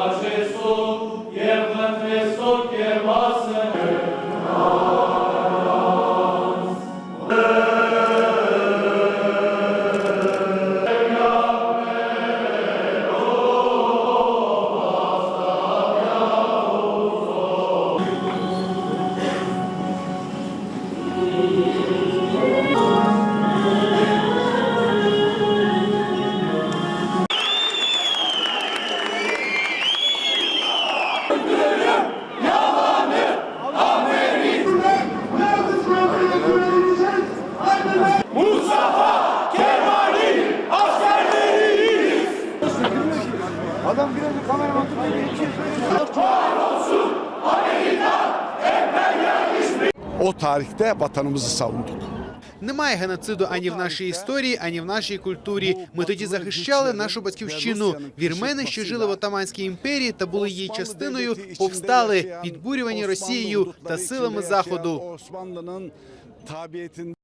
Acestum, ier manifestum, ier vasem, Thank you. Adam bir önce kameraman tuttu. bir iki O tarihte vatanımızı savunduk. Немає геноциду ані в нашій історії, ані в нашій культурі. Ми тоді захищали нашу батьківщину. Вірмени, що жили в Отаманській імперії та були її частиною, повстали, підбурювані Росією та силами Заходу.